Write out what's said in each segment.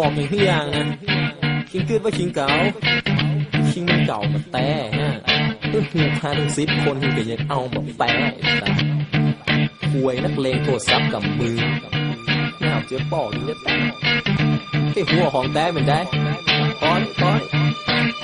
อ้บอกอย่างที่อย่างนะคิงขืดว่าคิงเก่าคิงเก่ามาแต่ฮะเพื่อหูพาทั้งสิบคนหูก็ยังเอามาแปะแต่วยนักเลงโทรศัพท์กับมือหน้าเจ๊ปอกอีกแล้วแต่ไอ้หัวของแต่เป็นได้คอยคอน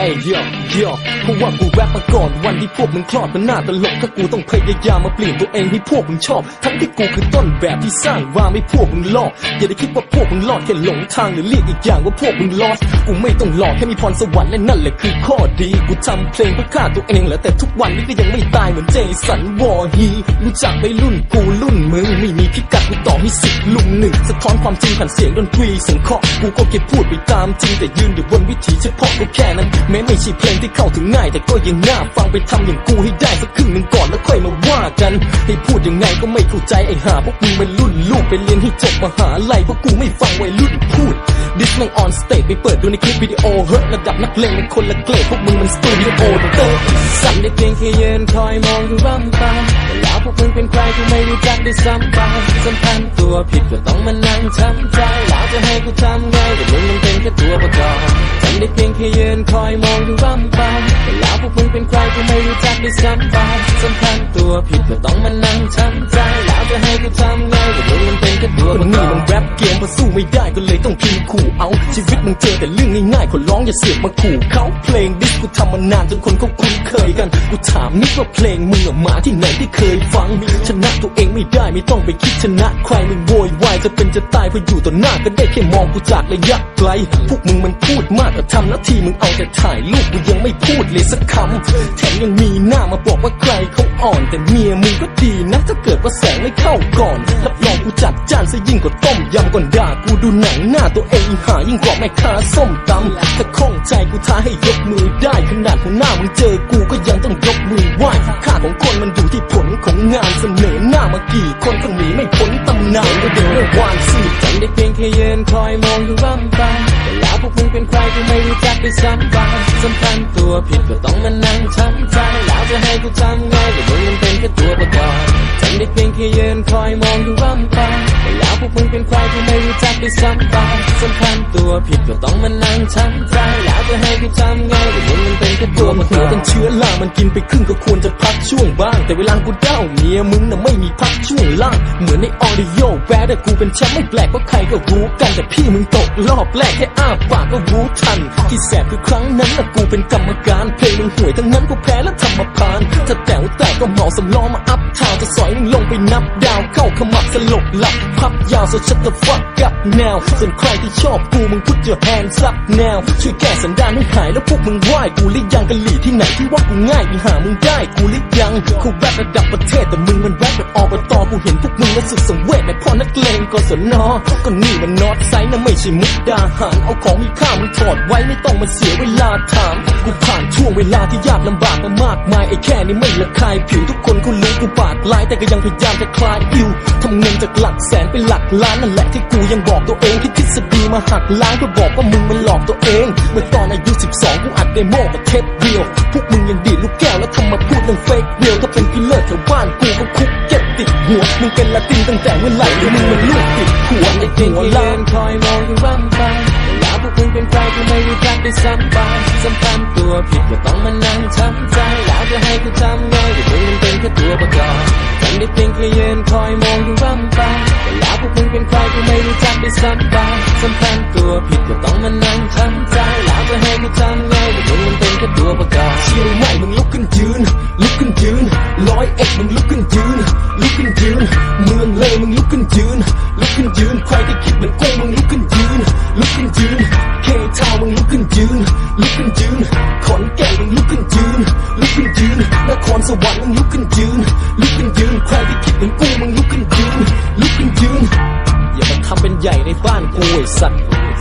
อ้ยเยอะเยอะเพราะว่ากูแรปมาก่อนวันที่พวกมึงคลอดมันน่าตลกถ้ากูต้องพยายามมาเปลี่ยนตัวเองให้พวกมึงชอบ ทั้งที่กูคือต้นแบบที่สร้างว่าไม่พวกมึงลอกอย่าได้คิดว่าพวกมึงรอดแค่หลงทางหรือเรียกอีกอย่างว่าพวกมึงลอสกูไม่ต้องหลอกแค่มีพรสวรรค์และนั่นแหละคือข้อดีกูทำเพลงเพื่อฆ่าตัวเองแหละแต่ทุกวันนี้ก็ยังไม่ตายเหมือนเจสันวอร์ฮีรู้จักไม่รุ่นกูรุ่นมึงไม่มีพิกัดกูต่อให้สิบลุมหนึ่งสะท้อนความจริงผ่านเสียงดนตรีสังเคราะห์กูก็เก็บพูดไปตามจริงแต่ยืนอยู่บนวิถีเฉพาะก็แค่นั้นม้ไม่ใช่เพลงที่เข้าถึงง่าย แต่ก็ยังน่าฟังไปทำอย่างกูให้ได้สักครึ่งหนึ่งก่อนแล้วค่อยมาว่ากัน ให้พูดยังไงก็ไม่เข้าใจไอ้ห่าพวกมึงเป็นรุ่นลูกไปเรียนให้จบมหาลัยพวกกูไม่ฟังวัยรุ่นพูดดิสแม่งออนสเตจไปเปิดดูในคลิปวิดีโอเฮ้ยระดับนักเลงเป็นคนละเกรดพวกมึงมันสตูดิโอเตอร์สั่นได้เพียงแค่ยืนคอยมองดูร่ำไปแต่แล้วพวกมึงเป็นใครกูไม่รู้จักได้ซ้ำไปสัมพันธ์ตัวผิดก็ต้องมานั่งช้ำใจแล้วจะให้กูทำไงแต่มึงมันเป็นแค่ตัวประกอบ ได้เพียงแค่ยืนคอยมองดูร่ำไปแล้วพวกมึงเป็นใครกูไม่รู้จักด้ซ้ำไปสัมพันธ์ตัวผิดก็ต้องมานั่งช้ำใจแล้วจะให้กูทำไงแต่มึงมันเป็นแค่ตัวประกอบมันแรปเกมพอสู้ไม่ได้ก็เลยต้องพิมพ์ขู่เอาชีวิตมึงเจอแต่เรื่องง่ายๆขอร้องอย่าเสือกมาขู่เขาเพลงดิสกูทำมานานจนคนเขาคุ้นเคยกันกูถามนิดว่าเพลงมึงอะมาที่ไหนที่เคยฟังชนะตัวเองไม่ได้ไม่ต้องไปคิดชนะใครมึงโวยวายจะเป็นจะตายเพออยู่ต่อหน้าก็ได้แค่มองกูจากระยะไกลพวกมึงมันพูดมากแต่ทำหน้าที่มึงเอาแต่ถ่ายรูปกูยังไม่พูดเลยสักคำแถมยังมีหน้ามาบอกว่าใครเขาอ่อน แต่เมียมึงก็ดีนะถ้าเกิดว่าแสงไม่เข้าก่อนรับรองกูจัดจานซะยิ่งกว่าต้มยำก่อนด่ากูดูหนังหน้าตัวเองหายิ่งกว่าแม่ค้าส้มตำถ้าข้องใจกูท้าให้ยกมือได้ขนาดหัวหน้ามึงเจอกูก็ยังต้องยกมือไหว้ค่าของคนมันอยู่ที่ผลของงานเสนอหน้ามากี่คนก็หนีไม่พ้นตำนานก็เดินวานสิฉันได้เพียงแค่ยืนคอยมองดูร่ำไปแต่แล้วพวกมึงเป็นใครกูไม่รู้จักด้วยซ้ำไปสัมพันตัวผิดก็ต้องมานั่งช้ำใจแล้วจะให้กูจำไงก็มึงมันเป็นแค่ตัวประกอบ ได้เพียงแค่ยืนคอยมองดูร่ำไปแต่แล้วพวกมึงเป็นใครกูไม่รู้จักด้วยซ้ำไปสัมพันธ์ตัวผิดก็ต้องมานั่งช้ำใจแล้วจะให้กูทำไงแต่มึงมันเป็นแค่ตัวประกอบเป็นเชื้อรามันกินไปครึ่งก็ควรจะพักช่วงบ้าง แต่เวลากูเด้าเมียมึงน่ะไม่มีพักช่วงล่าง เหมือนในออดิโอแวร์แต่กูเป็นแชมป์ไม่แปลกเพราะใครก็รู้กันแต่พี่มึงตกรอบแรกแค่อ้าปากก็รู้ทัน ที่แสบคือครั้งนั้นน่ะกูเป็นกรรมการเพลงมึงห่วยทั้งนั้นกูแพ้แล้วทำมาพานถ้าแต๋วแตกก็เหมาสำล้อมาอัพทาวจะสอยมึงลงไปนับดาวเข้าขมับสลบหลับพับยาวสุดชัดตะฟักกับแนวส่วนใครที่ชอบกูมึงพุทธแฮนซับแนว ช่วยแก้สันดานให้หายแล้วพวกมึงไหวกูหรือยังกะหลี่ที่ไหนที่ว่ากูง่ายมึงหามึงได้กูหรือยังกูแรประดับประเทศแต่มึงมันแรปแบบอบตกูเห็นพวกมึงแล้วสุดสังเวชแต่พ่อนักเลงก็สนอก็นี่มันนอตไซน์นะไม่ใช่มุกดาหารเอาของมีค่ามึงถอดไว้ไม่ต้องมาเสียเวลาถามกูผ่านช่วงเวลาที่ยากลำบากมามากมายไอ้แค่นี้ไม่ละคายผิวทุกคนก็รู้กูปากลายแต่ก็็ยังพยายามจะคลายอิวทำเงินจากหลักแสนเป็นหลักล้านนั่นแหละที่กูยังบอกตัวเองที่ทฤษฎีมาหักล้างก็บอกว่ามึงมันหลอกตัวเอง เมื่อตอนอายุ 12 กูอัดเดโมกับเทปเดียวพวกมึงยังดีดลูกแก้วแล้วทำมาพูดเรื่องเฟกเดียวถ้าเป็นกินเลิศแถวบ้านกูก็คุกเก็บติดหัวมึงเป็นละตินตั้งแต่เมื่อไหร่หรือมึงมันลูกติดหัวไอ้เก่งล้านคอยมองดูร่ำไปแล้วพวกมึงเป็นใครกูไม่รู้จักได้ซ้ำไปสัมพันตัวผิดก็ต้องมานั่งช้ำใจแล้วจะให้กูทำไงแต่มึงมันเป็นแค่ตัวประกอบ ได้เพียงแค่ยืนคอยมองดูร่ำไปแต่แล้วพวกมึงเป็นใครกูไม่รู้จักได้ซ้ำไปสัมพันธ์ตัวผิดก็ต้องมานั่งช้ำใจแล้วจะให้กูทำไงแต่มึงมันเป็นแค่ตัวประกอบเชียงใหมมึงลุกขึ้นยืน ลุกขึ้นยืนร้อยเอ็ดมึงลุกขึ้นยืน ลุกขึ้นยืน เมืองเลยมึงลุกขึ้นยืน ลุกขึ้นยืน ใครที่คิดเหมือนกูมึงลุกขึ้นยืน ลุกขึ้นยืน เคทาวมึงลุกขึ้นยืน ลุกขึ้นยืน ขอนแก่นมึงลุกขึ้นยืน ลุกขึ้นยืนนครสวรรค์มึงลุกขึ้นยืน บ้า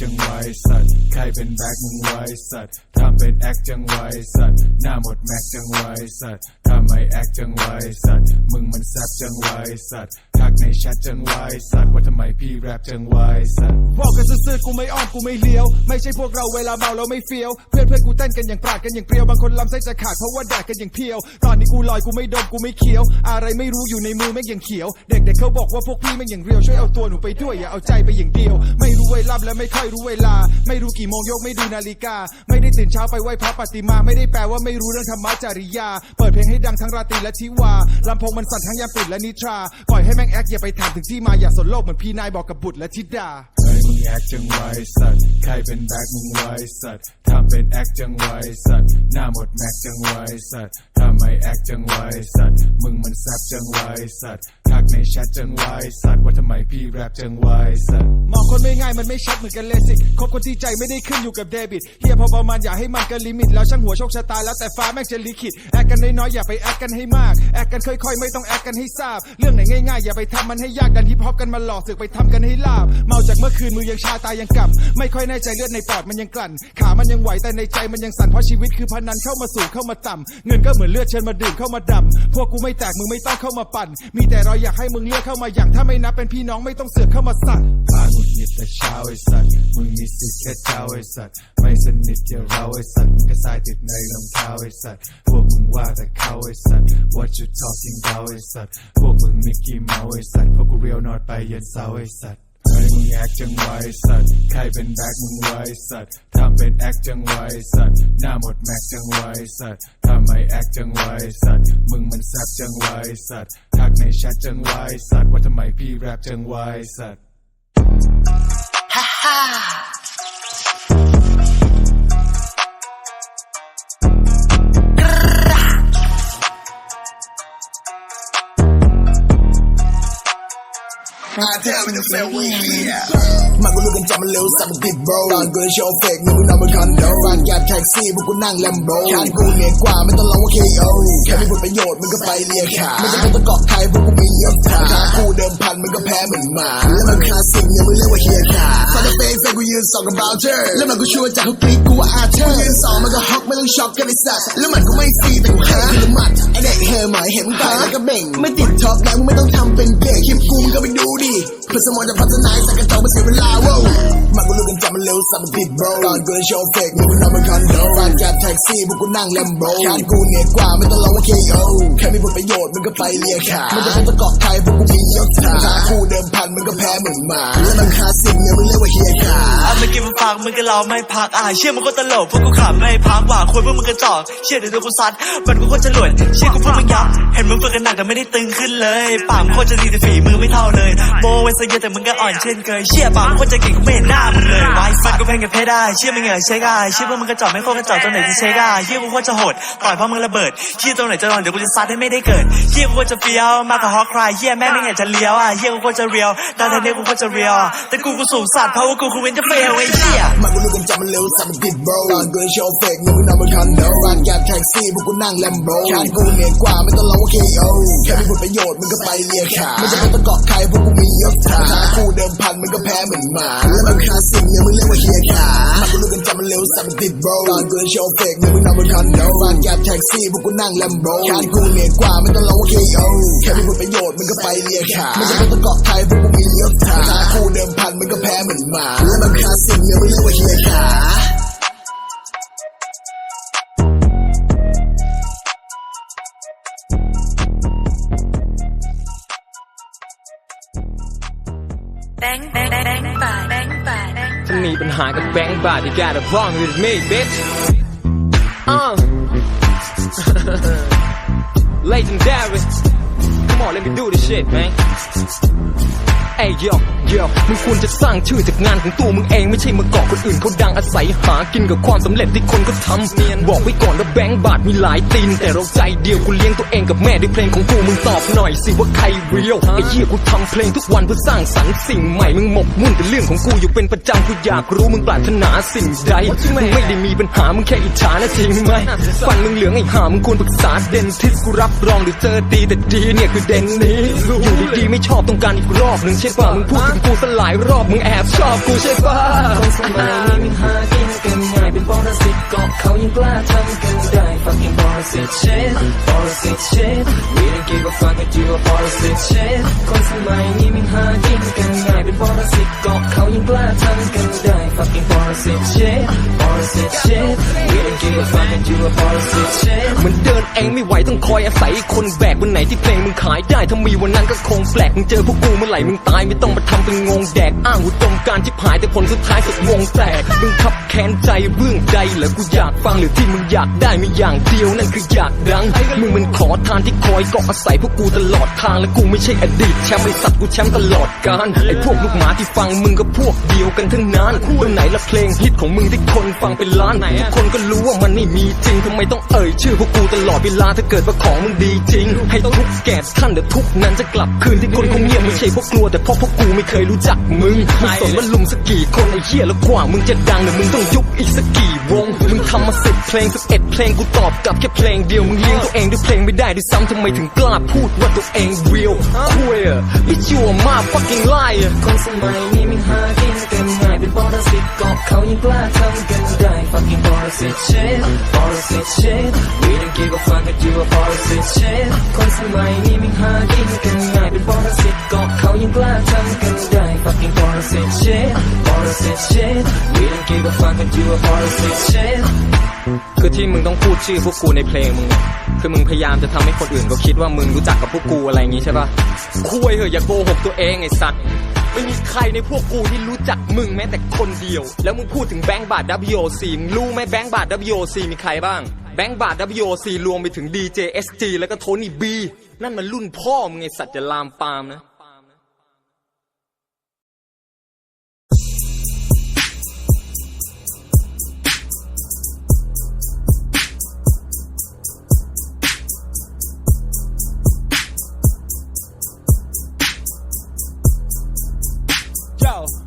จังไวสัตว์ใครเป็นแบ็คมึงไวสัตว์ทำเป็นแอคจังไวสัตว์หน้าหมดแม็กจังไวสัตว์ทำไมแอคจังไวสัตว์มึงมันแซบจังไวสัตว์ ในแชทจังไวสัตว์ว่าทำไมพี่แรปจังไวสัตว์บอกกันซื่อๆกูไม่อ้อมกูไม่เลี้ยว ไม่ใช่พวกเราเวลาเมาเราไม่เฟี้ยว เพื่อนเพื่อนกูเต้นกันอย่างปราดกันอย่างเปรียวบางคนลำไส้จะขาดเพราะว่าแดกกันอย่างเพียว ตอนนี้กูลอยกูไม่ดมกูไม่เคี้ยว อะไรไม่รู้อยู่ในมือแม่งอย่างเขียว เด็กๆเขาบอกว่าพวกพี่แม่งอย่างเรียวช่วยเอาตัวหนูไปด้วยอย่าเอาใจไปอย่างเดียว ไม่รู้เวลาและไม่ค่อยรู้เวลา ไม่รู้กี่โมงยกไม่ดูนาฬิกา ไม่ได้ตื่นเช้าไปไหว้พระปฏิมาไม่ได้แปลว่าไม่รู้เรื่องธรรมะจริยา เปิดเพลงให้ดังทั้งราตรีและทิวาลำโพงมันสั่นทั้งยามตื่นและนิทราปล่อยให้แม่งแอคอย่าไปถามถึงที่มาอย่าสนโลกเหมือนพี่นายบอกกับบุตรและธิดาเฮ้ยมึงแอคจังไวสัตว์ใครเป็นแบกมึงไวสัตว์ทำเป็นแอคจังไวสัตว์หน้าหมดแม็กจังไวสัตว์ทำไมแอคจังไวสัตว์มึงมันแซบจังไวสัตว์ ทักในแชทจังไวสัตว์ว่าทำไมพี่แรปจังไวสัตว์มองคนไม่ง่ายมันไม่ชัดเหมือนกันเลยสิคบคนที่ใจไม่ได้ขึ้นอยู่กับเดบิตเฮียพอประมาณอย่าให้มันกินลิมิต แล้วช่างหัวโชคชะตาแล้วแต่ฟ้าแม่งจะลิขิตแอคกันน้อยๆอย่าไปแอคกันให้มากแอคกันค่อยๆ ไม่ต้องแอคกันให้ทราบ เรื่องไหนง่ายๆอย่าไปทำมันให้ยากดันฮิปฮอปกันมาหลอกสึกไปทำกันให้ลาบ เมาจากเมื่อคืนมือยังชาตายังกำไม่ค่อยแน่ใจเลือดในปอดมันยังกลั่น ขามันยังไหวแต่ในใจมันยังสั่นเพราะชีวิตคือพนันเข้ามาสู่เข้ามาต่ำเงินก็เหมือนเลือดเชิญมาดื่มเข้ามาดำพวกกูไม่แตกมึงไม่ต้องเข้ามาปั่น มีแต่เราอยากให้มึงเลือกเข้ามาอย่างถ้าไม่นับเป็นพี่น้องไม่ต้องเสือกเข้ามาสั่งพาหงุดหงิดแต่เช้าไอ้สัตว์มึงมีสิทธิ์แค่เจ้าไอ้สัตว์ไม่สนิทเกี่ยวเราไอ้สัตว์มึงก็สายติดในรองเท้าไอ้สัตว์พวกมึงว่าแต่เขาไอ้สัตว์ what you talking about ไอ้สัตว์พวกมึงมิกกี้เมาไอ้สัตว์พวกกูเรียวนอดไปเย็นเสาไอ้สัตว์เฮ้ยมึงแอคจังไวสัตว์ ใครเป็นแบ็คมึงไวสัตว์ทำเป็นแอคจังไวสัตว์ หน้าหมดแม็กจังไวสัตว์ ทำไมแอคจังไวสัตว์ มึงมันแซบจังไวสัตว์ กในแชทจังไวสัตว์ว่าทำไมพี่แรปจังไวสัตว์ I tell me the fair way, yeah. มันก็รู้กันจำมันเร็วสัตว์มันติดโบรตอนกูจะโชว์เฟกมึงกูนำมาคอนโดฟังแกบแท็กซี่พวกกูนั่งแลมโบแขนกูเหนือกว่าไม่ต้องร้องว่า KO แค่มีผลประโยชน์มึงก็ไปเลียขาไม่จำเป็นต้องเกาะใครพวกกูมียศถาถ้ากูเดิมพันมึงก็แพ้เหมือนหมาแล้วมันคลาสสิกเนี่ยมึงเรียกว่าเฮียขาฟาดเฟกเฟกกูยืนส่องกับเบลเจอร์แล้วมันก็ช่วยจากเขากรีดกูว่าอาเธอร์ยืนสองมันก็ฮอกไม่ต้องช็อกกันไอ้สัสแล้วมันก็ไม่ฟรีแต่กูหาคือหมัดไอเด็กเฮอหมายเห็นมึงต่อยแล้วก็เบ่งไม่ติดท็อปแล้วมึงไม่ต้องทำเป็นเก่งคลิปกูมึงก็ไปดูดิ Hey. เพื่อสมองจะพัฒนาสักกระจอกไม่เสียเวลาเว้มันก็รู้กันจำมันเร็วสัตว์มันติดโบรก่อนกูจะโชว์เฟกมึงกูนำมาคอนโดฟันแกแท็กซี่พวกกูนั่งแลมโบแขนกูเหนือกว่าไม่ต้องรอว่า KO แค่มีผลประโยชน์มึงก็ไปเลียขาไม่จำเป็นต้องเกาะใครพวกกูมียศถาถ้ากูเดิมพันมึงก็แพ้เหมือนหมาแล้วมันคาสสิกเนี่ยมึงเรียกว่าเฮียขาอะไม่กินมันฟังมึงก็เราไม่พักอะเชื่อมึงก็ตลกพวกกูขำไม่พักว่าคนพวกมึงกระจอกเชื่อเดี๋ยวกูซัดมันกูโคตรจะหลวยเชื่อกูพูดมึงยับเห็นมึงฝึกกันหนักแต่ไม่ได้ตึงขึ้นเลยปากโคตรจะดีแต่ฝีมือไม่เท่าเลยโบเวนเซเยอะแต่มึงก็อ่อนเช่นเคยเชื่อปากมึงโคตรจะเก่งกูไม่เห็นหน้ามึงเลยไว้สัตว์กูเพลงกับเพได้ เชื่อมึงเหงื่อเช็คอะเชื่อพวกมึงกระจอกไม่โคตรกระจอกตรงไหนที่เช็คอะเชื่อกูโคตรจะโหดต่อยเพราะมึงระเบิดเชื่อตรงไหนจะนอนเดี๋ยวกูจะซัดให้ไม่ได้เกิดเชื่อกูโคตรจะเฟี้ยวมากกว่าฮอกคลายเชื่อแม่ไม่อยากจะเลี้ยวอะเชื่อกูโคตรจะเรียวตาเทนเนี้ยกูโคตรจะเรียวอะแต่กูกูสูงสัตว์เพราะว่ากูคือเวนจะเฟลไอ้เหี้ยมันก็รู้กันจำมันเร็วสัตว์มันติดโบรก่อนกูจะโชว์เฟกมึงกูนำมาคอนโดฟันแกบแท็กซี่พวกกูนั่งแลมโบแขนกูเหนือกว่าไม่ต้องร้องว่า KO แค่มีผลประโยชน์มึงก็ไปเลียขาไม่จำเป็นต้องเกาะใครพวกกูมียศถาถ้ากูเดิมพันมึงก็แพ้เหมือนหมา แล้วมันคลาสสิกเนี่ยมึงเรียกว่าเฮียขามันก็รู้กันจำมันเร็วสัตว์มันติดโบรก่อนกูจะโชว์เฟกมึงกูนำมาคอนโดฟันแกบแท็กซี่พวกกูนั่งแลมโบแขนกูเหนือกว่าไม่ต้องร้องว่า KO แค่มีผลประโยชน์มึงก็ไปเลียขาไม่จำเป็นต้องเกาะใครพวกกูมียศถาถ้ากูเดิมพันมึงก็แพ้เหมือนหมา แล้วมันคลาสสิกเนี่ยมึงเรียกว่าเฮียขา Bang bang bang bang bang bang bang. ถ้ามีปัญหากับแบงค์บาท you got a wrong with me bitch uh legendary come on let me do this shit man เอ้ยโยโยมึงควรจะสร้างชื่อจากงานของตัวมึงเองไม่ใช่มาเกาะคนอื่นเขาดังอาศัยหากินกับความสำเร็จที่คนเขาทำเนียนบอกไว้ก่อนว่าแบงค์บาทมีหลายตีนแต่เราใจเดียวกูเลี้ยงตัวเองกับแม่ด้วยเพลงของกูมึงตอบหน่อยสิว่าใครเรียวไอ้เหี้ยกูทำเพลงทุกวันเพื่อสร้างสรรค์สิ่งใหม่มึงหมกมุ่นแต่เรื่องของกูอยู่เป็นประจำกูอยากรู้มึงปรารถนาสิ่งใดมึงไม่ได้มีปัญหามึงแค่อิจฉานะจริงไหมฟันมึงเหลืองไอ้ห่ามึงควรปรึกษาเดนทิสกูรับรองหรือเจอดีแต่ดีเนี่ยคือเดนนี้อยู่ดีๆไม่ชอบต้องการอีกรอบหนึ่งเช่นว่ามึงพูดถึงกูสลายรอบมึงแอบชอบกูใช่ปะคนสมัยนี้มันหากินกันง่ายเป็นปรสิตเกาะเขายังกล้าทำกันได้ fucking ปรสิต shit ปรสิต shit we don't give a fuck if you a ปรสิต shit คนสมัยนี้มันหากินกันง่ายเป็นปรสิตเกาะเขายังกล้าทำกันได้ fucking ปรสิต shit ปรสิต shit we don't give a fuck if you a ปรสิต shit มันเดินเองไม่ไหวต้องคอยอาศัยคนแบกวันไหนที่เพลงมึงขายได้ถ้ามีวันนั้นก็คงแปลกมึงเจอพวกกูเมื่อไหร่มึงตายไม่ต้องมาทำเป็นงงแดกอ้างอุดมการที่หายแต่ผลสุดท้ายสุดวงแตกมึงขับแค้นใจเรื่องใดเหรอกูอยากฟังหรือที่มึงอยากได้มีอย่างเดียวนั่นคืออยากดังมึงมันขอทานที่คอยเกาะอาศัยพวกกูตลอดทางและกูไม่ใช่อดีตแชมป์ไอสัตว์กูแชมป์ตลอดกาลไอพวกลูกหมาที่ฟังมึงก็พวกเดียวกันทั้งนั้นวันไหนละเพลงฮิตของมึงที่คนฟังเป็นล้านทุกคนก็รู้ว่ามันไม่มีจริงทำไมต้องเอ่ยชื่อพวกกูตลอดเวลาถ้าเกิดว่าของมึงดีจริง ให้ทุกแก่ท่านเดี๋ยวทุกนั้นจะกลับคืนที่คนคงเงียบไม่ใช่เพราะกลัวแต่พราะพวกกูไม่เคยรู้จักมึงไม่สนว่าลุมสักกี่คนไอ้เหี้ยแล้วกว่ามึงจะดังเดี๋ยมึงต้องยุบอีกสักกี่วง มึงทำมาสิบเพลงสิบเอ็ดเพลงกูตอบกลับแค่เพลงเดียว มึงเลี้ยงตัวเองด้วยเพลงไม่ได้ด้วยซ้ำทำไมถึงกล้าพูดว่าตัวเองเรียวคุยอะพี่ชัวมา fucking lie อะคนสมัยนี้มันหากินกันง่ายเป็นปรสิตเกาะเขายังกล้าทำกันได้ fucking ป รสิต shit ปรสิต shit we don't give a fuck if you a ปรสิต shit คนสมัยนี้มันหากินกันง่ายเป็นปรสิตเกาะเขายังกล้าทำกันได้ fucking ปรสิต shit ปรสิต shit we don't give a fuck if you a ปรสิต shit คือที่มึงต้องพูดชื่อพวกกูในเพลงมึงคือมึงพยายามจะทำให้คนอื่นก็คิดว่ามึงรู้จักกับพวกกูอะไรอย่างงี้ใช่ปะคุยเหอะอย่าโกหกตัวเองไอ้สัตว์ ไม่มีใครในพวกกูที่รู้จักมึงแม้แต่คนเดียว แล้วมึงพูดถึงแบงก์บาท WOC มึงรู้ไหมแบงก์บาท WOC มีใครบ้าง แบงก์บาท WOC รวมไปถึง DJ SG แล้วก็โทนี่บีนั่นมันรุ่นพ่อมึงไงสัตว์จะลามปามนะ เจ้าอ่า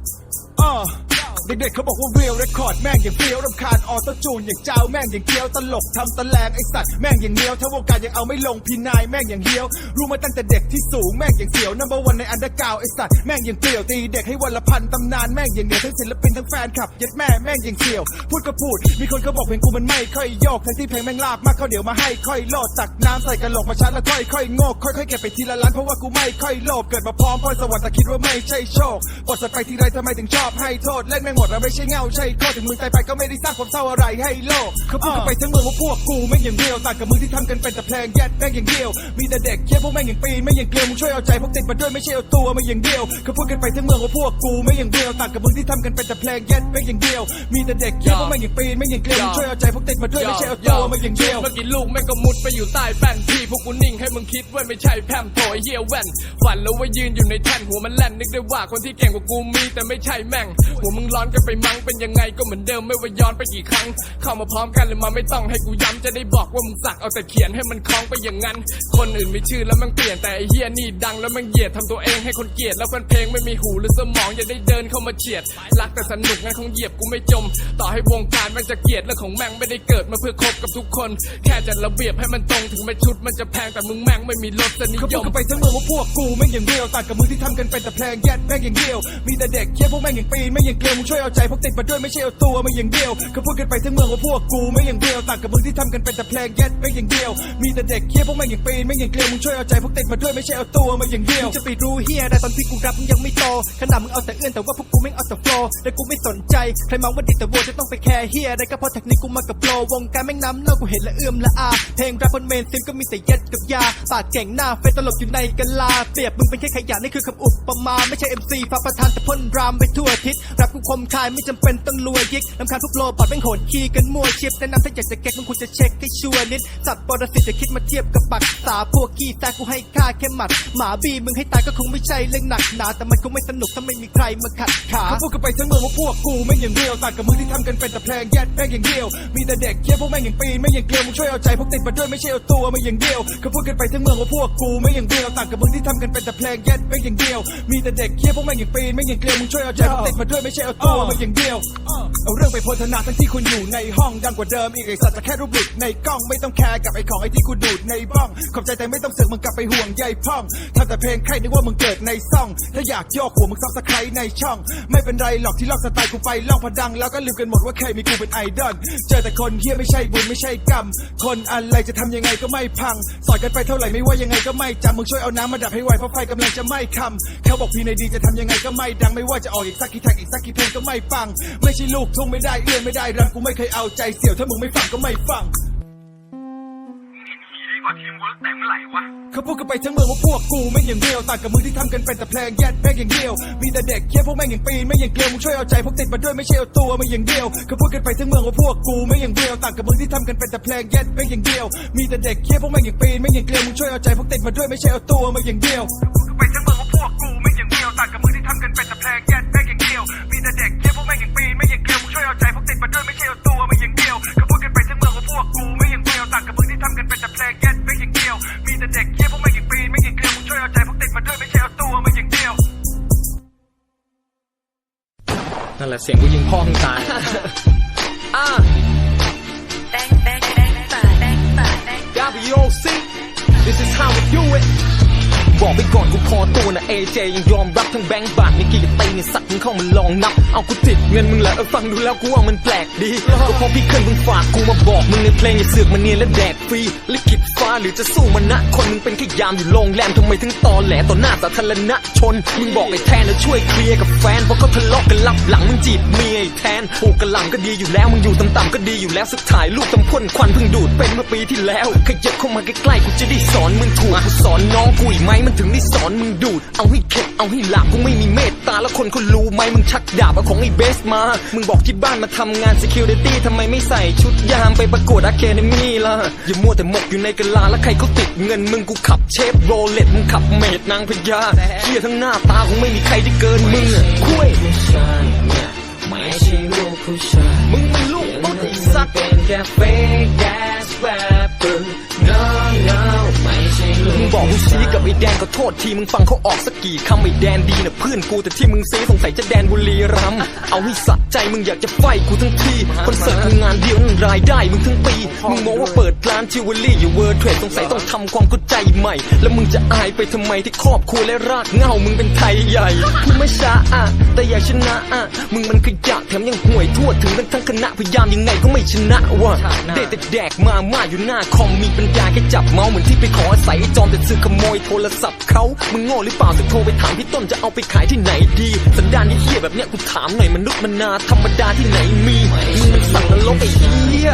เด็กๆเขาบอกว่าเรียวเรคคอร์ดแม่งอย่างเฟี้ยวรำคาญออโต้จูนอย่างเจ้าแม่งอย่างเกี้ยวตลกทำตะแลงไอสัตว์แม่งอย่างเงี้ยวถ้าวงการยังเอาไม่ลงพี่นายแม่งอย่างเหี้ยว รู้มาตั้งแต่เด็กที่สูงแม่งอย่างเสียวนัมเบอร์วันในอันดอร์กาวไอสัตว์แม่งอย่างเกลียวตีเด็กให้วันละพันตำนานแม่งอย่างเหนียวทั้งศิลปินทั้งแฟนคลับยัดแม่แม่งอย่างเสียว พูดก็พูด มีคนก็บอกเพลงกูมันไม่ค่อยโยกทั้งที่เพลงแม่งลาบมากเขาเดี๋ยวมาให้ค่อยโลดตักน้ำใส่กระโหลกมาชัดแล้วค่อยค่อยๆโงกค่อยๆเก็บไปทีละล้านเพราะว่ากูไม่ค่อยโลภเกิดมาพร้อมพรสวรรค์แต่คิดว่าไม่ใช่โชคบทสไปทีไรทำไมถึงชอบให้โทษเล่นแม่งหมดแล้วไม่ใช่เงาใช่โทษถึงมึงตายไปก็ไม่ได้สร้างความเศร้าอะไรให้โลกเขาพูดกันไปทั้งเมืองว่าพวกกูแม่งอย่างเดียวต่างกับมึงที่ทำกันเป็นแต่เพลงแยดแม่งอย่างเดียว มีแต่เด็กเคี้ยพวกแม่งอย่างปีนแม่งอย่างเกลียวมึงช่วยเอาใจพวกติดมาด้วยไม่ใช่เอาตัวมาอย่างเดียวเขาพูดกันไปทั้งเมืองว่าพวกกูแม่งอย่างเดียวต่างกับมึงที่ทำกันเป็นแต่เพลงแยดแม่งอย่างเดียว มีแต่เด็กเคี้ยพวกแม่งอย่างปีนแม่งอย่างเกลียวมึงช่วยเอาใจพวกติดมาด้วยไม่ใช่เอาตัวมาอย่างเดียวเมื่อกี้ลูกแม่งก็มุดไปอยู่ใต้แป้นที่พวกกูนิ่งให้มึงคิดว่าไม่ใช่แพมโถไอ้เฮียแว่นฝันแล้วว่ายืนอยู่ในแท่นหัวมันแล่นนึกได้ว่าคนที่เก่งกว่ากูมีแต่ไม่ใช่แม่งหัวมึงร้อนกันไปมั้งเป็นยังไงก็เหมือนเดิมไม่ว่าย้อนไปกี่ครั้ง เข้ามาพร้อมกันเลยมาไม่ต้องให้กูย้ำจะได้บอกว่ามึงสักเอาแต่เขียนให้มันคล้องไปอย่างนั้น คนอื่นไม่ชื่อแล้วมันเปลี่ยนแต่ไอ้เฮียนี่ดังแล้วมันเหยียดทำตัวเองให้คนเกลียดแล้วเป็นเพลงไม่มีหูหรือสมองอย่าได้เดินเข้ามาเฉียดรักแต่สนุกงั้นคงเหยียบกูไม่จม ต่อให้วงการแม่งจะเกลียดเรื่องของแม่งไม่ได้เกิดมาเพื่อคบกับทุกคน แค่จัดระเบียบให้มันตรงถึงแม้ชุดมันจะแพงแต่มึงแม่งไม่มีรสนิเขายพูดมกันไปทั้งเมืองว่าพวกกูแม่งอย่างเดียวต่างกับมึงที่ทำกันเป็นแต่เพลงแยดแม่งอย่างเดียวมีแต่เด็กเคี้ยพวกแม่งอย่างปีนแม่งอย่างเกลียวมึงช่วยเอาใจพวกติดมาด้วยไม่ใช่เอาตัวมาอย่างเดียวเขาพูดกันไปทั้งเมืองว่าพวกกูแม่อย่างเดียวต่างกับมึงที่ทำกันเป็นแต่เพลงแยดแม่อย่างเดียว มีแต่เด็กเคี้ยพวกแม่งอย่างปีนแม่อย่างเกลียวมึงช่วยเอาใจพวกติดมาด้วยไม่ใช่เอาตัวมาอย่างเดียวจะไปรู้เฮียได้ตอนที่กูรับมึงยังไม่โตขนาดมึงเอาแต่เอื้อนแต่ว่าพวกกูไม่เอาแต่โฟล์แต่กูไม่สนใจใครมองว่าดิแต่วัวจะต้องไปแคร์เฮียได้ก็เพราะเทคนิคกูมากับโปรวงการแม่งน้ำเน่ากูเห็นและเอื้อมละอาเพลงรับบนเมนซิมก็มีแต่เย็ดกับยาปากเก่งหน้าเฟซตลกอยู่ในกะลาเปรียบมึงเป็นแค่ขยะนี่คือคำอุปมาไม่ใช่ MC ฟ้าประธานแต่พ่นรามไปทั่วทิศรับกูคมคายไม่จำเป็นต้องรวยยิกลำคาญพวกโลบอดแม่งโหดขี้กันมั่วชิบแนะนำถ้าอยากจะเก็ตมึงควรจะเช็คให้ชัวร์นิดสัตว์ปรสิตจะคิดมาเทียบกับปักษาพวกขี้แต่กูให้ค่าแค่หมัด หมาบีมึงให้ตายก็คงไม่ใช่เรื่องหนักหนาแต่มันคงไม่สนุกถ้าไม่มีใครมาขัดขาเขาพูดกันไปทั้งเมืองว่าพวกกูแม่อย่างเดียวต่างกับมึงที่ทำกันเป็นแต่เพลงแยดแม่งอย่างเดียว มีแต่เด็กเคี้ยพวกแม่งอย่างปีนแม่อย่างเกลียวมึงช่วยเอาใจพวกติดมาด้วยไม่ใช่เอาตัวมาอย่างเดียวเขาพูดกันไปทั้งเมืองว่าพวกกูแม่อย่างเดียวต่างกับมึงที่ทำกันเป็นแต่เพลงแยดแม่งอย่างเดียว มีแต่เด็กเคี้ยพวกแม่งอย่างปีนแม่อย่างเกลียวมึงช่วยเอาใจพวกติดมาด้วยไม่ใช่เอาตัวตัวมาอย่างเดียวเอาเรื่องไปโพธนาทั้งที่คุณอยู่ในห้องดังกว่าเดิมอีกไอสัตว์จะแค่รูปหลุดในกล้องไม่ต้องแคร์กับไอของไอที่กูดูดในบ้องขอบใจแต่ไม่ต้องเสือกมึงกลับไปห่วงใยพ่องทำแต่เพลงใครนึกว่ามึงเกิดในซ่อง ถ้าอยากโยกหัวมึงซับสไครในช่อง ไม่เป็นไรหรอกที่ลอกสไตล์กูไปล่องพดัง แล้วก็ลืมกันหมดว่าเคยมีกูเป็นไอดอลเจอแต่คนเฮียไม่ใช่บุญไม่ใช่กรรมคนอะไรจะทำยังไงก็ไม่พังสอนกันไปเท่าไหร่ไม่ว่ายังไงก็ไม่จำมึงช่วยเอาน้ำมาดับให้ไวเพราะไฟกำลังจะไหม้คำเขาบอกพี่ในดีจะทำยังไงก็ไม่ดังไม่ว่าจะออกอีกสักกี่แท็กอีกสักกี่เพลงก็ไม่ฟัง ไม่ใช่ลูกทุ่งไม่ได้เอื้อนไม่ได้รำกูไม่เคยเอาใจเสี่ยวถ้ามึงไม่ฟังก็ไม่ฟังเขาพูดกันไปทั้งเมืองว่าพวกกูไม่งอย่างเดียวต่างกับมึงที่ทำกันเป็นแต่เพลงแยดแม่งอย่างเดียว มีแต่เด็กเคี้ยพวกแม่งอย่างปีนไม่อย่างเกลียวมึงช่วยเอาใจพวกติดมาด้วยไม่ใช่เอาตัวมาอย่างเดียวเขาพูดกันไปทั้งเมืองว่าพวกกูไม่งอย่างเดียวต่างกับมึงที่ทำกันเป็นแต่เพลงแยดแม่งอย่างเดียว มีแต่เด็กเคี้ยพวกแม่งอย่างปีนไม่อย่างเกลียวมึงช่วยเอาใจพวกติดมาด้วยไม่ใช่เอาตัวมาอย่างเดียวพูดกันไปทั้งเมืองว่าพวกกูไม่งอย่างเดียวต่างกับมึงที่ทำกันเป็นแต่เพลงแยดแม่ง แต่เด็กเคี้ยพวกแม่งอย่างปีนไม่อย่างเกลียวมึงช่วยเอาใจพวกติดมาด้วยไม่ใช่เอาตัวมาอย่างเดียวเขาพูดกันไปทั้งเมืองว่าพวกกูไม่งอย่างเดียวต่างกับมึงที่ทำกันเป็นแต่เพลงแยดแม่งอย่างเดียวมีแต่เด็กเคี้ยพวกแม่งอย่างปีนไม่อย่างเกลียวมึงช่วยเอาใจพวกติดมาด้วยไม่ใช่เอาตัวมาอย่างเดียวนั่นแหละเสียงกูยิงพ่อมึงตายอะ Bang bang bang bang bang bang bang WOC This is how we do it บอกไปก่อนกูพอตัวนะ AJ ยังยอมรับทั้งแบงค์บาทมีกี่ตีในสัตว์มึงเข้ามาลองนับ เอากูติดเงินมึงแหละเออฟังดูแล้วกูว่ามันแปลกดีก็เพราะพี่เคยมึงฝากกูมาบอกมึงในเพลงอย่าเสือกมาเนียนและแดกฟรีลิขิตฟ้าหรือจะสู้มันนะคนมึงเป็นแค่ยามอยู่โรงแรมทำไมถึงตอแหลต่อหน้าสาธารณชนมึงบอกไอ้แทนนะช่วยเคลียร์กับแฟนเพราะเขาทะเลาะกันลับหลังมึงจีบเมียไอ้แทนปลูกกระหล่ำก็ดีอยู่แล้วมึงอยู่ต่ำๆก็ดีอยู่แล้วสักถ่ายรูปตำพ่นควันเพิ่งดูดเป็นเมื่อปีที่แล้วขยับเข้ามาใกล้ๆกูจะได้สอนมึงถูกกูสอนน้องกูอีกไหมมันถึงได้สอนมึงดูด เอาให้เข็ดเอาให้หลับกูไม่มีเมตตาแล้วคนเขารู้ไหมมึงชักดาบเอาของไอ้เบสมา มึงบอกที่บ้านมาทำงาน security ทำไมไม่ใส่ชุดยามไปประกวดอะเคเดมี่ล่ะ อย่ามัวแต่หมกอยู่ในกะลาแล้วใครเขาติดเงินมึงกูขับเชฟโรเลตมึงขับเมดนางพญาเฮียทั้งหน้าตาคงไม่มีใครที่เกินมึงอะคุยผู้ชายเนี่ยไม่ใช่ลูกผู้ชายมึงมันลูกต้นไอ้สัตว์เป็นแค่เฟก ม่ใช่ลูกมึงบอกกูซีกับไอ้แดนก็โทษทีมึงฟังเขาออกสักกี่คำไอ้แดนดีนะเพื่อนกูแต่ที่มึงซีสงสัยจะแดนบุรีรัมย์เอาให้สะใจมึงอยากจะไฟกูทั้งทีคอนเสิร์ตมึงงานเดียวนั่นรายได้มึงทั้งปีมึงมองว่าเปิดร้านทิวเวลรี่อยู่เวิร์เทรดสงสัยต้องทำความเข้าใจใหม่ แล้วมึงจะอายไปทำไมที่ครอบครัวและรากเหง้ามึงเป็นไทยใหญ่พูดไม่ช้าอะแต่อยากชนะอะมึงมันขยะแถมยังห่วยทั่วถึงกันทั้งคณะพยายามยังไงก็ไม่ชนะว่ะเด็ดแต่แดกมาม่าอยู่หน้าคอมมีปัญญาแค่จับเมาส์เหมือนที่ไปขออาศัยจอมแต่ซื้อขโมยโทรศัพท์เขามึงโง่หรือเปล่าจะโทรไปถามพี่ต้นจะเอาไปขายที่ไหนดี สันดานเหี้ยแบบเนี้ยกูถามหน่อยมนุษย์มันนาธรรมดาที่ไหนมีมึงมันสั่งนรกไอ้เหี้ย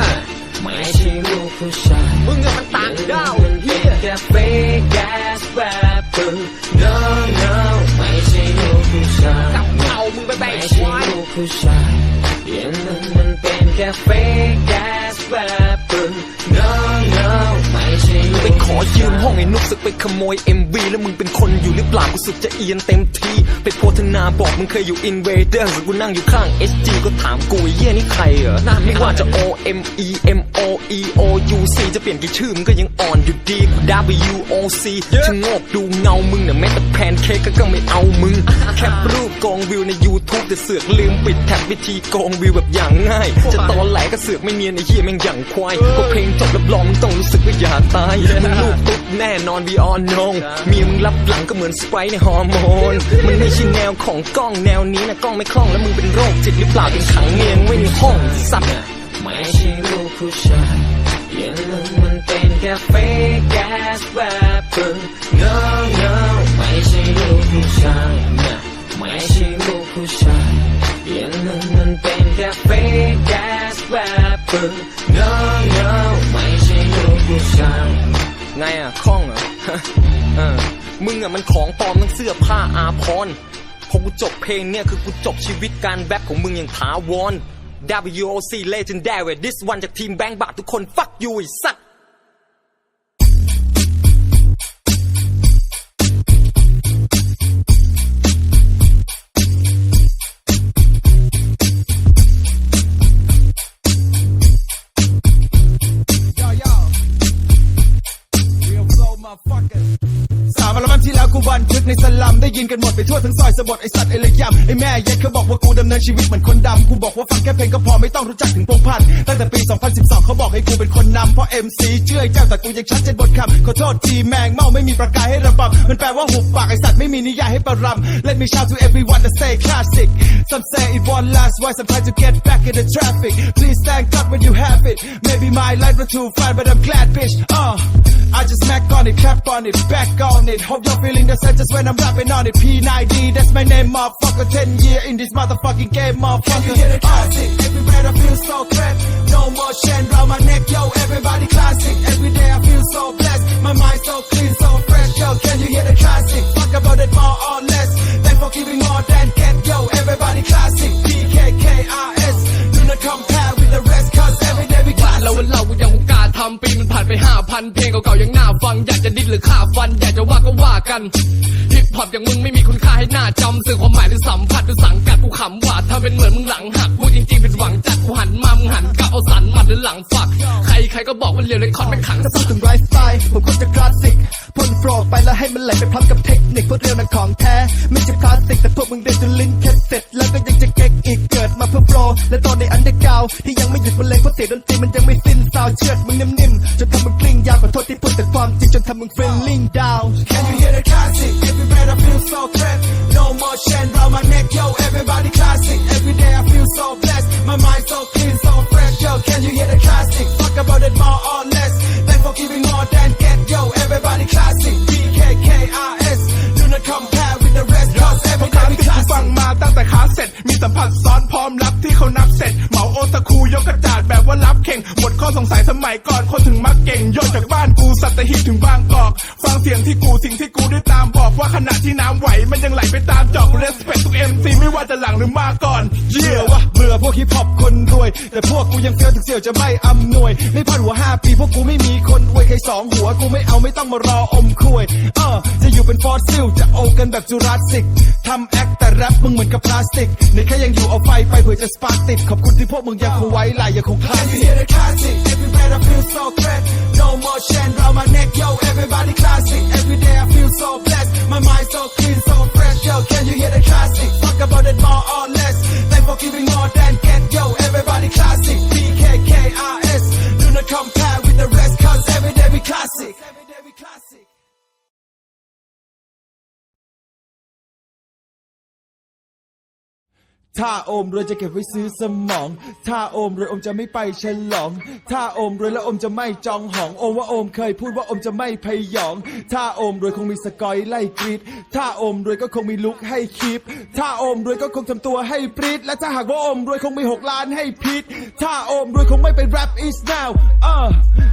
ไม่ใช่ลูกผู้ชาย มึงอะมันต่างด้าวมันเป็นแค่เฟกแกสแรปเปอร์ no no ไม่ใช่ลูกผู้ชายกับเอามึงไปแบ่งไม่คใช่วายลูกผู้ชายอย่างนั้นมันเป็นแค่เฟกแกสแรปเปอ อยืมห้องไอ้นุกสึกไปขโมย MV แล้วมึงเป็นคนอยู่หรือเปล่ากูสึกจะเอียนเต็มทีไปโพธนาบอกมึงเคยอยู่ Invader กูนั่งอยู่ข้าง SG ก็ถามกูไอ้เหี้ยนี่ใครเหรอไม่ว่าจะ O M E M O E O U C จะเปลี่ยนกี่ชื่อมึงก็ยังอ่อนอยู่ดีกู W O C ชะโงกดูเงามึงเนี่ยแม้แต่แพนเค้กก็ไม่เอามึง แคปรูปกองวิวใน YouTube แต่เสือกลืมปิดแท็บวิธีกองวิวแบบอย่างง่าย จะตอนแหลก็เสือกไม่เนียนไอ้เหี้ยแม่งอย่างควายพอเพลงจบรับรองมึงต้องรู้สึกว่าอย่าตายมึงลูกตุ๊ดแน่นอน we all know เมีมึงรับหลังก็เหมือนสไปในฮอร์โมน มันไม่ใช่แนวของกล้องแนวนี้นะกล้องไม่คล่องแล้วมึงเป็นโรคจิตหรือเปล่าถึงขังเมียงไว้ในห้องสัตว์ไม่ใช่ลูกผู้ชายอย่างนั้นมันเป็นแค่เฟกแกสแรปเปอร์ no no ไม่ใช่ลูกผู้ชายนะไม่ใช่ลูกผู้ชายอย่างนั้นมันเป็นแค่เฟกแกสแรปเปอร์ no no ไม่ใช่ลูกผู้ชาย ไงอะคล่องเหรอเออมึงอะมันของปลอมทั้งเสื้อผ้าอาพรพอกูจบเพลงเนี่ยคือกูจบชีวิตการแรปของมึงอย่างถาวร WOC Legendary this one จากทีมแบงค์บาททุกคน fuck you สัตว์ กันหมดไปทั่วทั้งซอยสะบดไอสัตว์ไอเลยยำไอแม่ย็ดเขาบอกว่ากูดำเนินชีวิตเหมือนคนดำกูบอกว่าฟังแค่เพลงก็พอไม่ต้องรู้จักถึงพงพันธ์ตั้งแต่ปี 2012 เขาบอกให้กูเป็นคนนำเพราะ MC เชื่อเจ้าแต่กูยังชัดเจนบทคำขอโทษทีแมงเมาไม่มีประกายให้ระบำมันแปลว่าหุบปากไอสัตว์ไม่มีนิยายให้ประรำ Let me shout to everyone that say classic Some say it won't last why some try to get back in the traffic Please thank God when you have it Maybe my life was too fine but I'm glad bitch uh I just smack on it, clap on it, back on it. Hope you're feeling the same just when I'm rapping on it. P90, that's my name, motherfucker. Ten year in this motherfucking game, motherfucker. Can you hear the classic? Everywhere I feel so trapped. No more chain around my neck, yo. Everybody classic. Every day I feel so blessed. My mind so clean, so fresh, yo. Can you hear the classic? Fuck about it more or less. Thank for giving more than get, yo. Everybody classic. PKKRS. Do not compare with the rest, cause every day we classic. ไปห้าพันเพลงเก่าๆยังน่าฟัง อยากจะดิ้นหรือฆ่าฟัน อยากจะว่าก็ว่ากันฮิปฮอปอย่างมึงไม่มีคุณค่าให้หน้าจำสื่อความหมายหรือสัมผัสหรือสังกัดกูขำว่าถ้าเป็นเหมือนมึงหลังหักพูดจริงๆเป็นหวังจัดกูหันมามึงหันกลับเอาสันหมัดหรือหลังฝัก ใครใครก็บอกว่าเรียวเลยคอนไม่ขังถ้าพูดถึงไลฟ์สไตล์ผมก็จะคลาสสิกพ่นฟลว์ไปแล้วให้มันไหลไปพร้อมกับเทคนิคพวกเรียวนั้นของแท้ไม่ใช่คลาสสิกแต่พวกมึงเรียนจนลิ้นแค่เสร็จแล้วก็ยังจะเก๊กอีกเกิดมาเพื่อโฟลว์และตอนในอันเดอร์กราวที่ยังไม่หยุดบรรเลงเพราะเสียงดนตรีมันยังไม่สิ้นซาวเชือดมึงนิ่มๆจนท ยาวขอโทษที่พูดแต่ความจริงจนทำมึง feeling down Can you hear the classic? Everywhere I feel so great. No more chain round my neck, yo. แต่พวกกูยังเฟี้ยวถึงเสี่ยวจะไม่อำนวย ไม่พลาดหัวห้าปีพวกกูไม่มีคนอวยใครสองหัวกูไม่เอาไม่ต้องมารออมคุยเออจะอยู่เป็นฟอสซิลจะโอกันแบบจูราสสิกทำแอคแต่แรปมึงเหมือนกับพลาสติกในแค่ยังอยู่เอาไฟไปเผื่อจะสปาร์ติดขอบคุณที่พวกมึงยังคงไว้ลายยังคงคลาสสิก Everywhere I feel so great No more chain round my neck yo Everybody classic Every day I feel so blessed ถ้าโอมรวยจะเก็บไว้ซื้อสมอง ถ้าโอมรวยโอมจะไม่ไปฉลอง ถ้าโอมรวยแล้วโอมจะไม่จองหอง โอมว่าโอมเคยพูดว่าโอมจะไม่พยอง ถ้าโอมรวยคงมีสกอยไล่กรีด ถ้าโอมรวยก็คงมีลุกให้คีปถ้าโอมรวยก็คงทำตัวให้ปรีด และถ้าหากว่าโอมรวยคงมีหกล้านให้พิษถ้าโอมรวยคงไม่เป็น rap is now เออ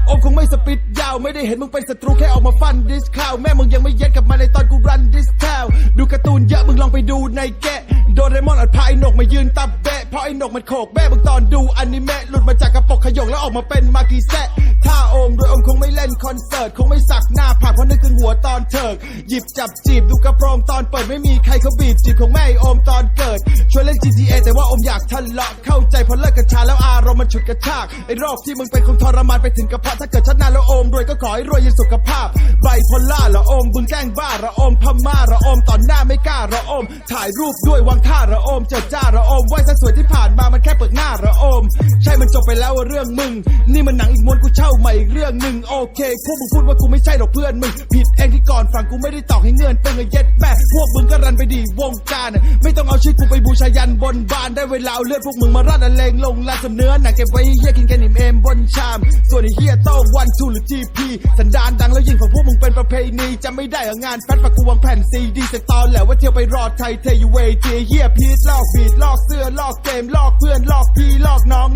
โอมคงไม่สปิดยาวไม่ได้เห็นมึงเป็นศัตรูแค่ออกมาฟันดิสคาวแม่มึงยังไม่เย็ดกับมาในตอนกูรันดิสแทวดูการ์ตูนเยอะมึงลองไปดูในแกะโดเรมอนอัดพายนกมายืนตับแบะเพราะไอ้นกมันโขกแม่มึงตอนดูอนิเมะหลุดมาจากกระปกขยงแล้วออกมาเป็นมากีแซะถ้าโอมโดยโอมคงไม่เล่นคอนเสิร์ตคงไม่สักหน้าผากเพราะนึกถึงหัวตอนเถิกหยิบจับจีบดูกระโปรงตอนเปิดไม่มีใครเขาบีบจีบของแม่ไอ้โอมตอนเกิดชวนเล่น GTA แต่ว่าโอมอยากทะเลาะเข้าใจพอเลิกกัญชาแล้วอารมณ์มันฉุดกระชากไอ้โรคที่มึงเป็นคงทรมานไปถึงกระเพาะถ้าเกิดชาติหน้าแล้วโอมรวยก็ขอให้รวยยังสุขภาพไบโพล่าละโอมบึงแกล้งบ้าระโอมพม่าระโอมตอนหน้าไม่กล้าระโอมถ่ายรูปด้วยวางท่าระโอมเจิดจ้าระอมไว้ซะสวยที่ผ่านมามันแค่เปิดหน้าระอม ใช่มันจบไปแล้วเรื่องมึง นี่มันหนังอีกม้วนกูเช่าใหม่อีกเรื่องหนึ่งโอเคพวกมึงพูดว่ากูไม่ใช่หรอกเพื่อนมึง ผิดเองที่ก่อนฝั่งกูไม่ได้ตอกให้เงื่อนตึงไอ้เย็ดแม่พวกมึงก็รันไปดีวงการไม่ต้องเอาชื่อกูไปบูชายันบนบานได้เวลาเอาเลือดพวกมึงมาราดอะเลงลงลาสำเนื้อหนังเก็บไว้เฮียกินกันอิ่มเอมบนชาม ส่วนไอ้เฮียโต้วันทูหรือทีพีสันดานดังแล้วยิ่งของพวกมึงเป็นประเพณีจะไม่ได้งานแฟตฝากกูวางแผ่นซีดีเสร็จตอนแหละว่าเที่ยวไปรอดไทยเทอยู่เวทีไอ้เฮียพีทลอกบีดลอกเสื้อลอกเกมลอกเพื่อนลอกพี่ลอกน้อง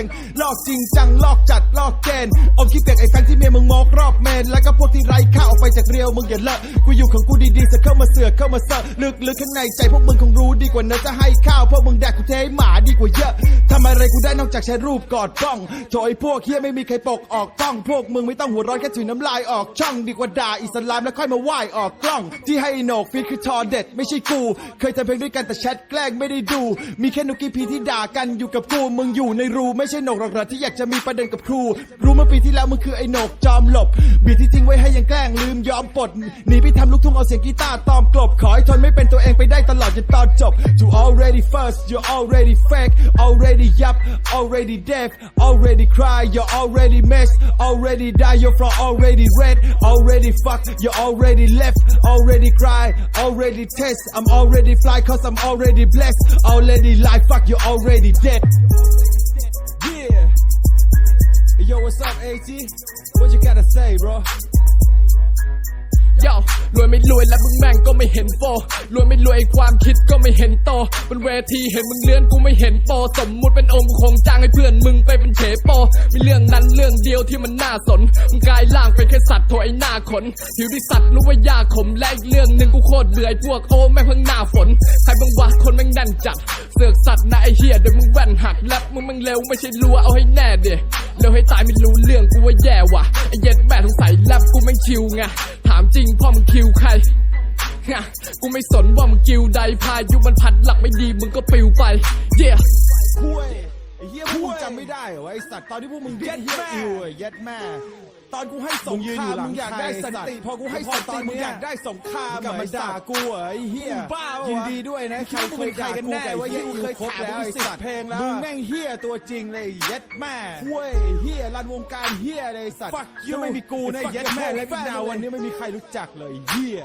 งลอกจริงจังลอกจัดลอกเกณฑ์อมคิดเปียกไอ้แฟนที่เมียมึงมอกรอบเมนแล้วก็พวกที่ไร้ค่าออกไปจากเรียวมึงอย่าเลอะกูอยู่ของกูดีๆจะเข้ามาเสือกเข้ามาเซอะลึกๆข้างในใจพวกมึงคงรู้ดีกว่าเนื้อจะให้ข้าวพวกมึงแดกกูเทหมาดีกว่าเยอะทำอะไรกูได้นอกจากใช้รูปกอดกล้องโถไอ้พวกเฮียไม่มีใครปกออกกล้องพวกมึงไม่ต้องหัวร้อนแค่ถุยน้ำลายออกช่องดีกว่าด่าอิสลามแล้วค่อยมาไหว้ออกกล้อง ที่ให้โหนกฟีดคือทอเด็ดไม่ใช่กู เคยทำเพลงด้วยกันแต่แชทแกล้งไม่ได้ดู มีแค่นุกกี้พีที่ด่ากันอยู่กับกูมึงอยู่ในรูไม่ใช่หนกหรอกหรอที่อยากจะมีประเด็นกับครู รู้เมื่อปีที่แล้วมึงคือไอ้หนกจอมหลบ บีที่ทิ้งไว้ให้ยังแกล้งลืมยอมปลดหนีไปทำลูกทุ่งเอาเสียงกีตาร์ตอมกลบ ขอให้ทนไม่เป็นตัวเองไปได้ตลอดจนตอนจบ You already first you already fake already yup already deaf already cry you already mess already die you're from already red already fuck you already left already cry already test I'm already fly cause I'm already blessed already lie fuck you already dead Yo, what's up, AT? What you gotta say, bro? ย่อรวยไม่รวยและมึงแม่งก็ไม่เห็นโฟรวยไม่รวยความคิดก็ไม่เห็นโตบนเวทีเห็นมึงเลื่อนกูไม่เห็นโปสมมุติเป็นองค์กูคงจ้างให้เพื่อนมึงไปเป็นเฉโปมีเรื่องนั้นเรื่องเดียวที่มันน่าสนมึงกลายร่างเป็นแค่สัตว์โถไอหน้าขนหิวที่สัตว์รู้ว่ายากขมและอีกเรื่องหนึ่งกูโคตรเบื่อพวกโอ้แม่พิ่งหน้าฝนใครบังวะคนแม่งแน่นจัดเสือกสัตว์นะไอเหี้ยเดี๋ยวมึงแว่นหักแลบมึงแม่งเร็วไม่ใช่รัวเอาให้แน่เด แล้วให้ตายไม่รู้เรื่องกูว่าแย่ว่ะไอ้เย็ดแม่สงสัยแลบกูไม่คิวไงถามจริงพ่อมึงคิวใครกูไม่สนว่ามึงกิวใดพายุมันพัดหลักไม่ดีมึงก็ปิวไปเย่คุยไอ้เหี้ยพวกมึงจำไม่ได้เหรอไอ้สัตว์ตอนที่พวกมึงเย็ดแม่ยอิวไอ้เย็ดแม่ ตอนกูให้สงครามมึงอยากได้สันติพอกูให้สันติมึงอยากได้สงครามกลับมาด่ากูเหรอไอ้เหี้ยบ้ายินดีด้วยนะใครเคยด่ากันแน่ว่าเหี้ยกูเคยถามแล้วไอ้สัตว์เพลงแล้วมึงแม่งเหี้ยตัวจริงเลยเย็ดแม่คุยเหี้ยรันวงการเหี้ยเลยไอ้สัตว์ถ้าไม่มีกูนะเย็ดแม่และพี่ดาววันนี้ไม่มีใครรู้จักเลยเหี้ย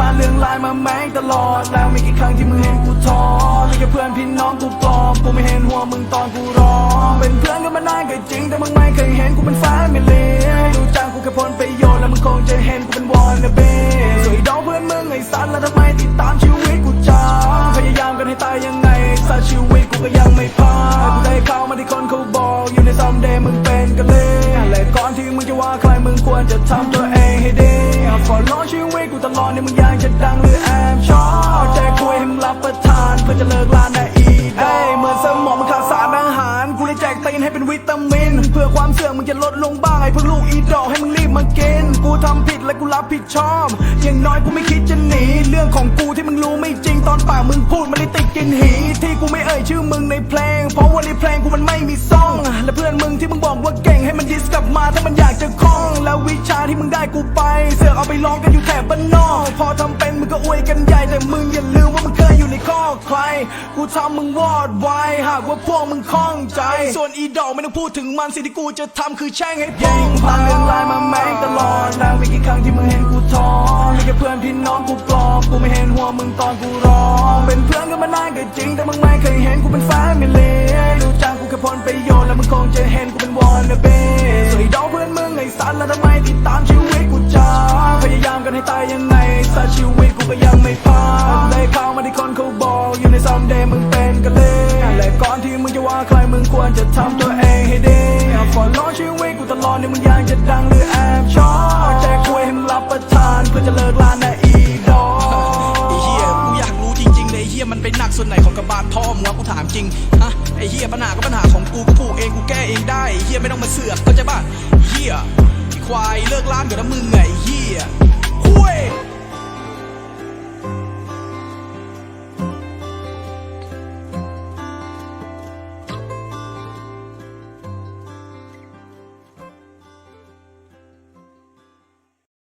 เย้กูผ่านเรื่องลายมาแม้งตลอด แล้วมีกี่ครั้งที่มึงเห็นกูท้อมีแค่เพื่อนพี่น้องกูปลอมกูไม่เห็นหัวมึงตอนกูร้องเป็นเพื่อนกันมานานก็จริงแต่มึงไม่เคยเห็นกูเป็นแฟนไม่เละดูจังกูแค่ผลประโยชน์แล้วมึงคงจะเห็นกูเป็นวอนนะเบ้สวยดองเพื่อนมึงไอ้สัตว์แล้วทำไมติดตามชีวิตกูจ้าพยายามกันให้ตายยังไงสัตว์ชีวิต กูก็ยังไม่พากูได้เข้ามาที่คนเขาบอกอยู่ในซัมเดย์มึงเป็นกันเลยและก่อนที่มึงจะว่าใครมึงควรจะทำตัวเองให้ดีขอร้องชีวิตกูตลอดเนี่ยมึงอยากจะดังหรือแอบชอบใจคุยให้มึงรับประทานเพื่อจะเลิกลาในอีกเอ้ยเหมือนสมองมันขาดสารอาหารกูเลยแจกตีนให้เป็นวิตามิน เพื่อความเสื่อมมึงจะลดลงบ้างไอ้ พวกลูกอีดอกให้มึงรีบมากิน กูทำผิดและกูรับผิดชอบ อย่างน้อยกูไม่คิดจะหนี เรื่องของกูที่มึงรู้ไม่จริงตอนปากมึงพูดมันเลยติดกินหี ที่กูไม่เอ่ยชื่อมึงในเพลง เพราะว่าในเพลงกูมันไม่มีซ่อง และเพื่อนมึงที่มึงบอกว่าเก่งให้มันดิสกลับมาถ้ามันอยากจะคล่อง แล้ววิชาที่มึงได้กูไป เสือกเอาไปลองกันอยู่แถบบ้านนอก พอทำเป็นมึงก็อวยกันใหญ่แต่มึงอย่าลืมว่ามึงเคยอยู่ในข้อใคร กูทำมึงวอดไวหากว่าพวกมึงคล่องใจ ส่วนอีดอกไม่ต้องพูดถึงมันสิ่งที่กูจะทำคือแช่งให้พองผ่านเรื่องลายมาแม่งตลอดแล้วมีกี่ครั้งที่มึงเห็นกูท้อมีแค่เพื่อนพี่น้องกูปลอบกูไม่เห็นหัวมึงตอนกูร้องเป็นเพื่อนกันมานานก็จริง แต่มึงไม่เคยเห็นกูเป็นแฟนไม่เลยรู้จักกูแค่ผลประโยชน์แล้วมึงคงจะเห็นกูเป็นวอนนะเบ้สวยดอกเพื่อนมึงไอ้สัตว์แล้วทำไมติดตามชีวิตกูจ้าพยายามกันให้ตายยังไงสัตว์ชีวิตกูก็ยังไม่พาได้เข้ามาที่คนเขาบอกอยู่ในซัมเดย์มึงเป็นกันเลยและก่อนที่มึงจะว่าใครมึงควรจะทำตัว นี่มึงยางจะดังหรือแอบชอบแจกคุยให้มึงรับประทานเพื่อจะเลิกลาในอีดอไอ้เฮียกูอยากรู้จริงๆเลยไอ้เฮียมันไปหนักส่วนไหนของกระบาลพ่อมึงวะกูถามจริงฮะไอ้เฮียปัญหาก็ปัญหาของกูกูผูกเองกูแก้เองได้ไอ้เฮียไม่ต้องมาเสือกเข้าใจป่ะเฮียไอ้ควายเลิกล้านเดี๋ยวนะมึงไงไอ้เฮียคุย